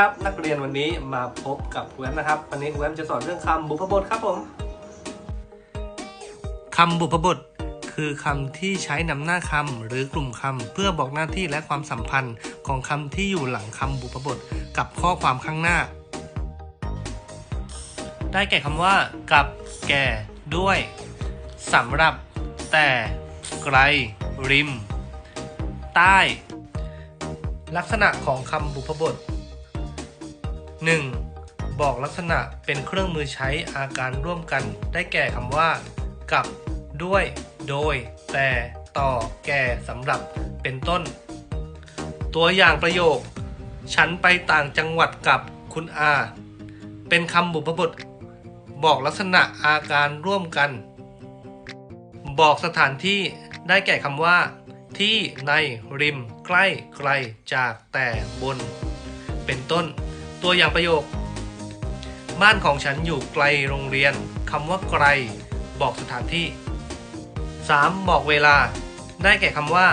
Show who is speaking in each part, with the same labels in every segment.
Speaker 1: ครับ นักเรียนวันนี้มาพบกับครูแอมนะครับ วันนี้ครูแอมจะสอนเรื่องคำบุพบทครับผมคำบุพบท คือคำที่ใช้นำหน้าคำหรือกลุ่มคำเพื่อบอกหน้าที่และความสัมพันธ์ของคำที่อยู่หลังคำบุพบท กับข้อความข้างหน้า ได้แก่คำว่า กับแก่ด้วยสำหรับ แต่ไกล ริม ใต้ ลักษณะของคำบุพบท 1. บอกลักษณะเป็นเครื่องมือใช้อาการร่วมกัน ได้แก่คำว่า กับ ด้วย โดย แต่ ต่อ แก่ สำหรับ เป็นต้น ตัวอย่างประโยค ฉันไปต่างจังหวัดกับคุณอา เป็นคำบุพบท บอกลักษณะอาการร่วมกัน บอกสถานที่ได้แก่คำว่า ที่ในริม ใกล้ไกลจากแต่บน เป็นต้น ตัวอย่างประโยค บ้านของฉันอยู่ไกลโรงเรียนคำว่าไกล บอกสถานที่ 3. บอกเวลา ได้แก่คำว่า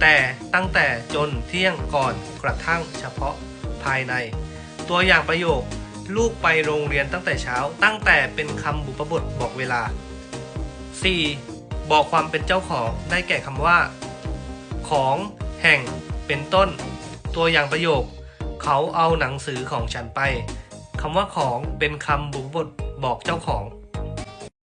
Speaker 1: แต่ตั้งแต่จนเที่ยงก่อนกระทั่งเฉพาะภายใน ตัวอย่างประโยค ลูกไปโรงเรียนตั้งแต่เช้า ตั้งแต่เป็นคำบุพบทบอกเวลา 4. บอกความเป็นเจ้าของ ได้แก่คำว่า ของ แห่ง เป็นต้น ตัวอย่างประโยค เขาเอาหนังสือของฉันไปคำว่าของเป็นคำบุพบทบอกเจ้าของ